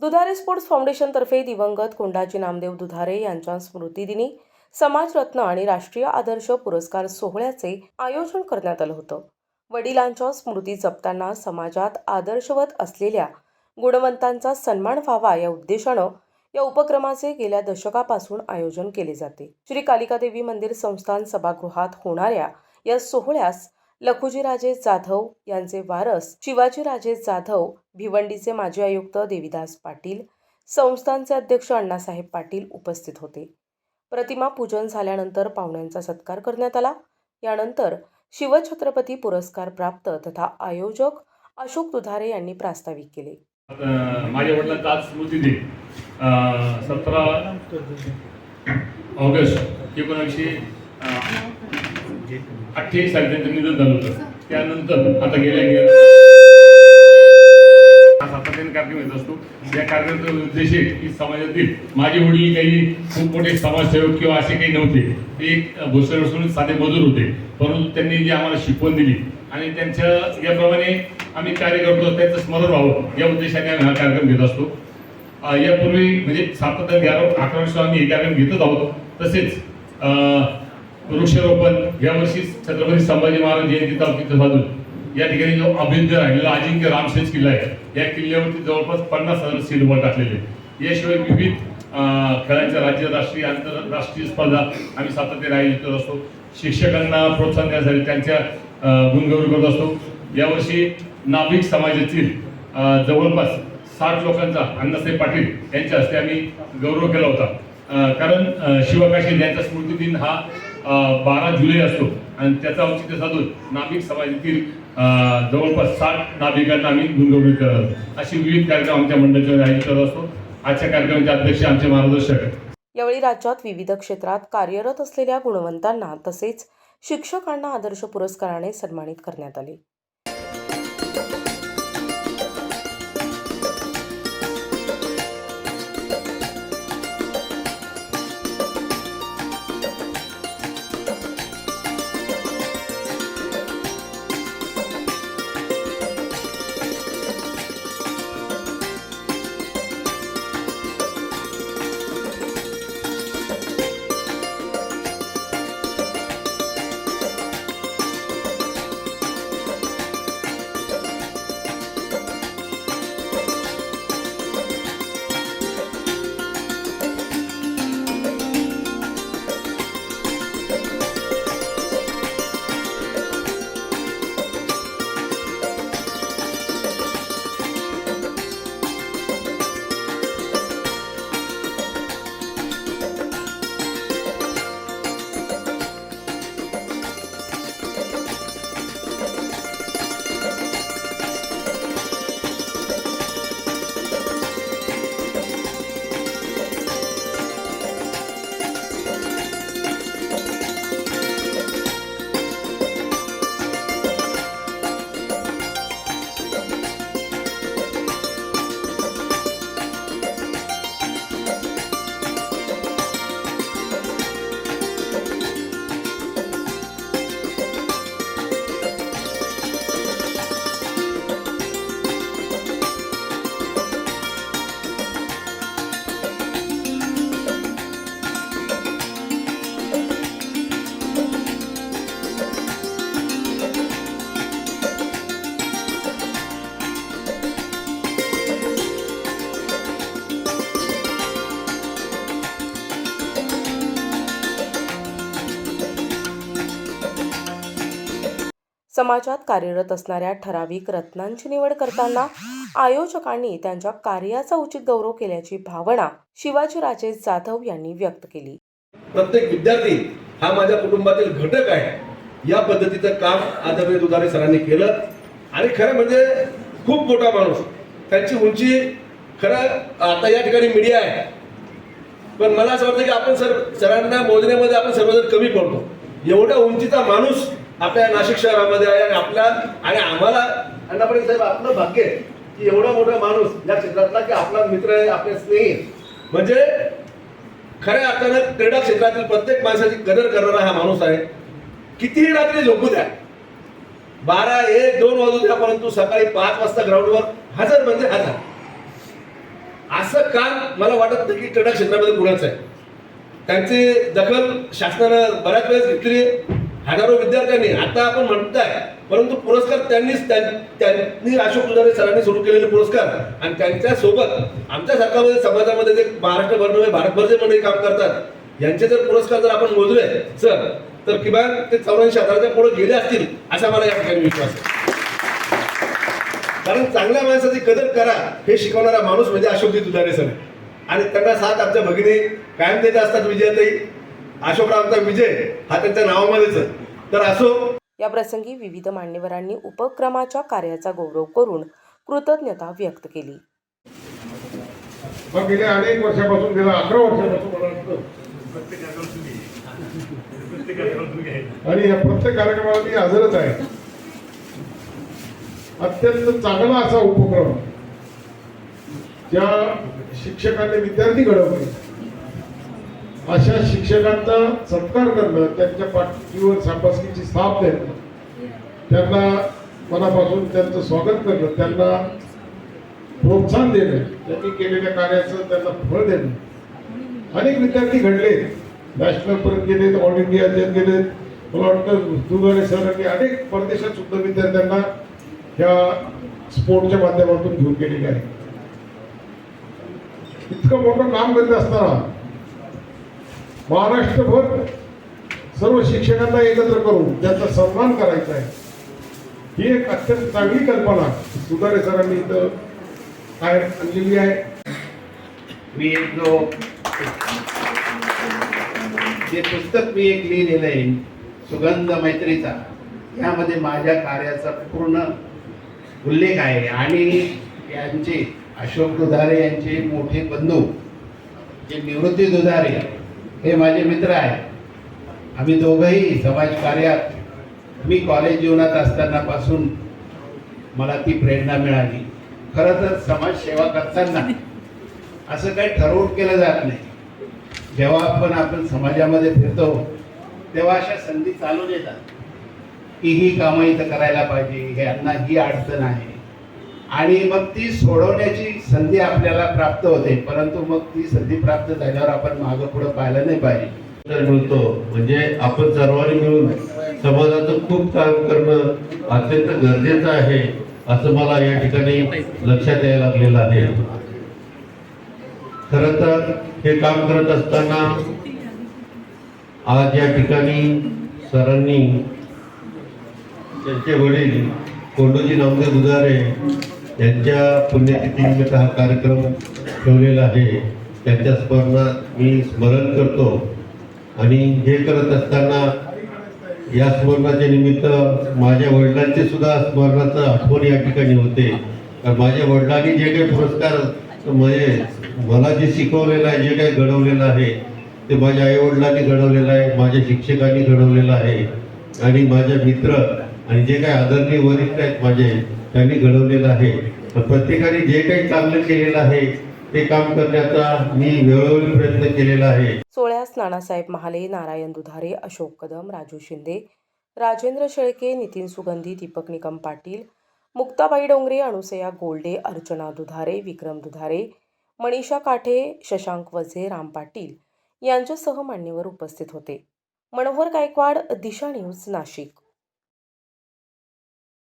दुधारे sports फाउंडेशनतर्फे दिवंगत कोंडाजी नामदेव दुधारे यांच्या स्मृतिदिनी समाजरत्न आणि राष्ट्रीय आदर्श पुरस्कार सोहळ्याचे आयोजन करण्यात आलं होतं. वडिलांच्या स्मृती जपताना समाजात आदर्शवत असलेल्या गुणवंतांचा सन्मान व्हावा या उद्देशानं या उपक्रमाचे गेल्या दशकापासून आयोजन केले जाते. श्री कालिकादेवी मंदिर संस्थान सभागृहात होणाऱ्या या सोहळ्यास लखुजीराजे जाधव यांचे वारस शिवाजीराजे जाधव भिवंडीचे माजी आयुक्त देविदास पाटील संस्थानचे अध्यक्ष अण्णासाहेब पाटील उपस्थित होते. प्रतिमा पूजन झाल्यानंतर पाहुण्यांचा सत्कार करण्यात आला. यानंतर शिवछत्रपती पुरस्कार प्राप्त तथा आयोजक अशोक दुधारे यांनी प्रास्ताविक केले. माझ्या वडिलांचा आज स्मृती दिन सतरा ऑगस्ट एकोणीसशे अठ्ठेचाळीस साली त्यांचं निधन झालं होतं. त्यानंतर आता गेल्या गेल्या सातत्याने कार्यक्रम येत असतो. या कार्यक्रमाचा उद्देश आहे की समाजातील माझे वडील काही खूप मोठे समाजसेवक किंवा असे काही नव्हते. ते एक असून साधे मजूर होते. परंतु त्यांनी जी आम्हाला शिकवण दिली आणि त्यांच्या याप्रमाणे आम्ही कार्य करतो. त्यांचं स्मरण व्हावं. या उद्देशाने आम्ही हा कार्यक्रम घेत असतो. यापूर्वी म्हणजे सातत्याने अकरा वर्ष आम्ही हे कार्यक्रम घेतच आहोत. तसेच वृक्षारोपण यावर्षी छत्रपती संभाजी महाराज जयंतीचा औचित्य साधून या ठिकाणी जो अभिद्य राहिलेला अजिंक्य रामशेज किल्ला आहे या किल्ल्यावरती जवळपास पन्नास हजार सीट उभा टाकलेले याशिवाय विविध खेळांच्या राज्य राष्ट्रीय आंतरराष्ट्रीय स्पर्धा आम्ही सातत्याने आयोजित करत असतो. शिक्षकांना प्रोत्साहन देण्यासाठी त्यांच्या अं, गुणगौरव करत असतो. यावर्षी नाभिक समाजातील जवळपास साठ लोकांचा अण्णासाहेब पाटील यांच्या हस्ते आम्ही गौरव केला होता. कारण शिवकाशी यांचा स्मृती दिन हा बारा जुलै असतो. आणि त्याचा औचित्य साधून नाभिक समाजातील जवळपास साठ नाभिकांना आम्ही गुंतवणूक करत अशी विविध कार्यक्रम आमच्या मंडळाच्या आयोजित करत असतो. आजच्या कार्यक्रमाचे अध्यक्ष आमचे मार्गदर्शक यावेळी राज्यात विविध क्षेत्रात कार्यरत असलेल्या गुणवंतांना तसेच शिक्षकांना आदर्श पुरस्काराने सन्मानित करण्यात आले. समाजात कार्यरत असणाऱ्या ठराविक रत्नांची निवड करताना आयोजकांनी त्यांच्या कार्याचा उचित गौरव केल्याची भावना शिवाजीराजे जाधव यांनी व्यक्त केली. प्रत्येक विद्यार्थी हा माझ्या कुटुंबातील घटक आहे. या पद्धतीचं काम आदरणीय दुधारे सरांनी केलं. आणि खरं म्हणजे खूप मोठा माणूस. त्यांची उंची खरं आता या ठिकाणी मीडिया आहे. पण मला असं वाटतं की आपण सर सरांना मोजण्यामध्ये आपण सर्वजण कमी पडतो. एवढ्या उंचीचा माणूस आपल्या नाशिक शहरामध्ये आहे आणि आपल्या आणि आम्हाला अण्णा साहेब आपलं भाग्य आहे की एवढा मोठा माणूस या क्षेत्रातला की आपला मित्र आहे आपले स्नेही म्हणजे खऱ्या अर्थानं क्रीडा क्षेत्रातील प्रत्येक माणसाची कदर करणारा हा माणूस आहे. कितीही रात्री झोपू द्या. बारा एक दोन वाजू द्या परंतु सकाळी पाच वाजता ग्राउंडवर हजर म्हणजे हजर. काम मला वाटत नाही की क्रीडा क्षेत्रामध्ये कुणाचं आहे. त्यांची दखल शासनानं बऱ्याच वेळेस घेतली हजारो विद्यार्थ्यांनी आता आपण म्हणताय परंतु पुरस्कार त्यांनीच त्यां- त्यांनी अशोक दुधारे सरांनी सुरू केलेले पुरस्कार आणि त्यांच्यासोबत आमच्या सरकारमध्ये समाजामध्ये जे महाराष्ट्रभर नव्हे भारतभर जे मंडळी काम करतात यांचे जर पुरस्कार जर आपण मोजले सर तर किमान ते चौऱ्याऐंशी हजाराच्या पुढे गेले असतील असा मला या ठिकाणी विश्वास आहे. कारण चांगल्या माणसाची कदर करा हे शिकवणारा माणूस म्हणजे अशोकजी दुधारे सर. आणि त्यांना साथ आमच्या भगिनी कायम देत असतात विजयाताई. अशोकरावांचा विजय हा त्यांच्या नावामध्येच तर असो. या प्रसंगी विविध मान्यवरांनी उपक्रमाच्या कार्याचा गौरव करून कृतज्ञता व्यक्त केली. मग गेल्या अनेक वर्षापासून गेल्या अकरा वर्षापासून आणि या प्रत्येक कार्यक्रमाला मी हजरच आहे. अत्यंत चांगला असा उपक्रम ज्या शिक्षकांनी विद्यार्थी घडवले. अशा शिक्षकांचा सत्कार करणं त्यांच्या पाठीवर शाबासकीची स्थाप देणं त्यांना मनापासून त्यांचं स्वागत करणं त्यांना प्रोत्साहन देणं त्यांनी केलेल्या कार्याचं त्यांना फळ देणं. अनेक विद्यार्थी घडले. नॅशनल पर्यंत गेलेत ऑल इंडियाच्यात गेलेत मला वाटतं दुधारे सरांनी अनेक परदेशात सुद्धा विद्यार्थ्यांना ह्या स्पोर्टच्या माध्यमातून घेऊन गेलेले आहे इतकं मोठं काम करीत असताना महाराष्ट्रभर सर्व शिक्षकांना एकत्र करून त्यांचा सन्मान करायचा आहे. ही एक अत्यंत चांगली कल्पना सुधारे सरांनी इथं काय आणलेली आहे. मी एक जो जे पुस्तक मी एक लिहिलेलं आहे सुगंध मैत्रीचा यामध्ये माझ्या कार्याचा पूर्ण उल्लेख आहे. आणि यांचे अशोक दुधारे यांचे मोठे बंधू जे निवृत्ती दुधारे हे माझे मित्र आहेत. आम्ही दोघंही समाज कार्यात मी कॉलेज जीवनात असतानापासून मला ती प्रेरणा मिळाली. खरं तर समाजसेवा करताना असं काही ठरवून केलं जात नाही. जेव्हा आपण आपण समाजामध्ये फिरतो तेव्हा अशा संधी चालून येतात की ही कामं इथं करायला पाहिजे हे यांना ही अडचण आहे. आणि मग ती सोडवण्याची संधी आपल्याला प्राप्त होते. परंतु मग ती संधी प्राप्त झाल्यावर आपण मागं पुढं पाहायला नाही पाहिजे. तर मिळतो. म्हणजे आपण सर्वांनी मिळून समाजाचं खूप काम करणं अत्यंत गरजेचं आहे असं मला या ठिकाणी लक्षात यायला लागलेलं आहे. खर तर हे काम करत असताना आज या ठिकाणी सरांनी त्यांचे वडील कोंडोजी नामदेव दुधारे त्यांच्या पुण्यतिथीनिमित्त हा कार्यक्रम ठेवलेला आहे. त्यांच्या स्मरणात मी स्मरण करतो. आणि हे करत असताना या स्मरणाच्या निमित्त माझ्या वडिलांचे सुद्धा स्मरणाचं आठवण या ठिकाणी होते. कारण माझ्या वडिलांनी जे काही पुरस्कार म्हणजे मला जे शिकवलेलं आहे जे काही घडवलेलं आहे ते माझ्या आईवडिलांनी घडवलेलं आहे माझ्या शिक्षकांनी घडवलेलं आहे. आणि माझ्या मित्र आणि जे काही आदरणीय वरिष्ठ आहेत माझे त्यांनी घडवलेलं आहे. तर प्रत्येकाने जे काही चांगलं केलेलं आहे ते काम करण्याचा मी वेळोवेळी प्रयत्न केलेला आहे. सोहळ्यास नानासाहेब महाले नारायण दुधारे अशोक कदम राजू शिंदे राजेंद्र शेळके नितीन सुगंधी दीपक निकम पाटील मुक्ताबाई डोंगरे अनुसया गोल्डे अर्चना दुधारे विक्रम दुधारे मनीषा काठे शशांक वझे राम पाटील यांच्यासह मान्यवर उपस्थित होते. मनोहर गायकवाड दिशा न्यूज नाशिक.